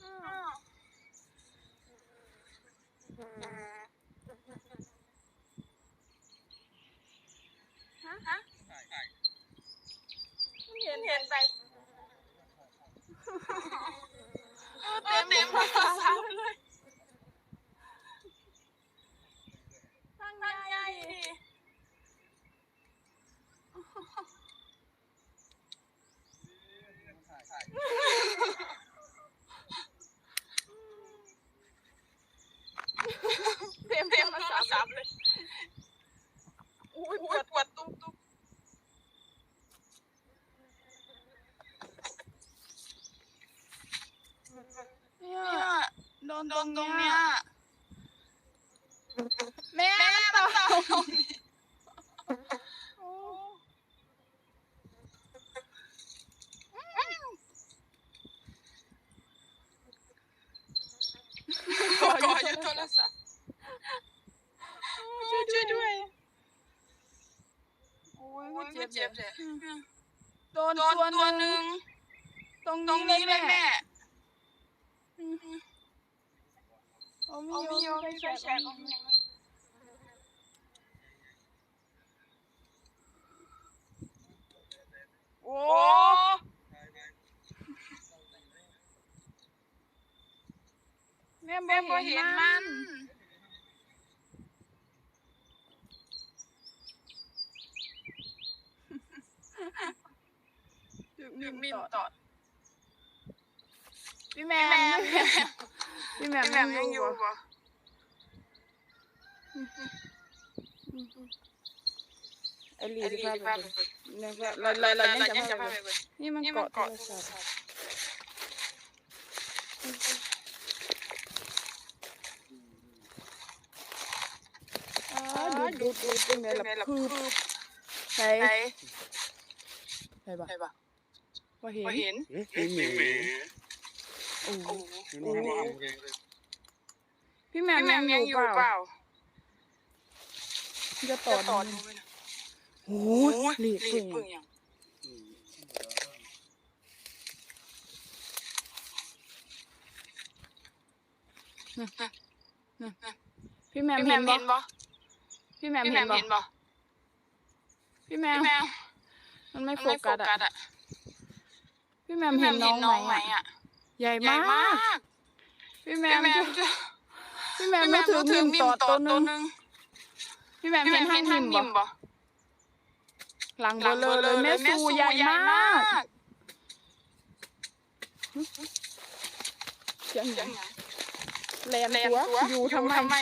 ฮะอ้าวฮะฮะเห็นเห็นไป เออเต็มเต็มภาษาเลยทางใหญ่ดิ เต็ มเต็มโทรศัพท์เลยอุ้ยปวดปวดตุ้มตุ้มเนี่ยโดนโดนตรงเนี้ยแม่แม่มันต่ต่ออก่ออยู่โทรศัพท์ช่วยช่วยด้วย โอ้ยโอ้ยก็เจ็เจ็บบเจ็เลบยเลยโดนโดนตัวตัวหหนึ่นึ่งงตรงตรงนี้นี้เลเลยยแม่แม่โอ้เอามีมีโยโยไปมีแชไฟร์แชกันกโอ้แม่แม่บ่บ่เห็เห็นนมัมันน ถึก มีมีมีมมต่อต่อพี่แม่แม่พี่แม่แม่ยังอยู่บ่ไอ้ลีไอ้ที่ลีพาที่ไปพาไปเบิ่งเนี่ยเราเราเราเราเราเรายัยังงจะจะพาพาไปไปเบิ่งนี่มันนี่มันเกาะเกาะโทโทรรศัศัพพท์ท์อ๋อดูดูดูเป็นไงล่ะคือใส่ไหนใส่บ่ไหนบ่ บ่เห็น บ่เห็นมีหมีโอ้โอ้มีหมีพี่แม่พี่แม่ยังยังออยู่ยู่เปเปล่าล่าจะต่ต่ออต่อดูดูไหมนะโอ้โอ้ยยหลีลีพึ่งพึ่งยังพี่แม่พี่เห็แม่นเห็นบ่บ่พี่แม่พี่เห็แม่นบ่เห็นบ่พี่แม่พี่แม่มันไม่ไม่โฟโฟกัสกัสอะอะ พี่แม่พี่เห็แม่นเห็นน้น้อองงไหไหมมอะอะ ใหญ่ใหญ่มามากกพี่แม่พี่แม่ถือจะพี่แม่พี่ไม่แม่ถือถืมิอมมิต่มอต่อตัวหตัวนึงหนึงพี่แม่พี่เห็แม่นเห็ทางนมิทางมมิบ่มบ่หลังหเบลัลงเลเบอลเลอยเลยแม่แม่สูสูใหใหญ่ญ่มามากกเสียงยังไงแลนแลนตัวตัวอยู่ทำไมทำไม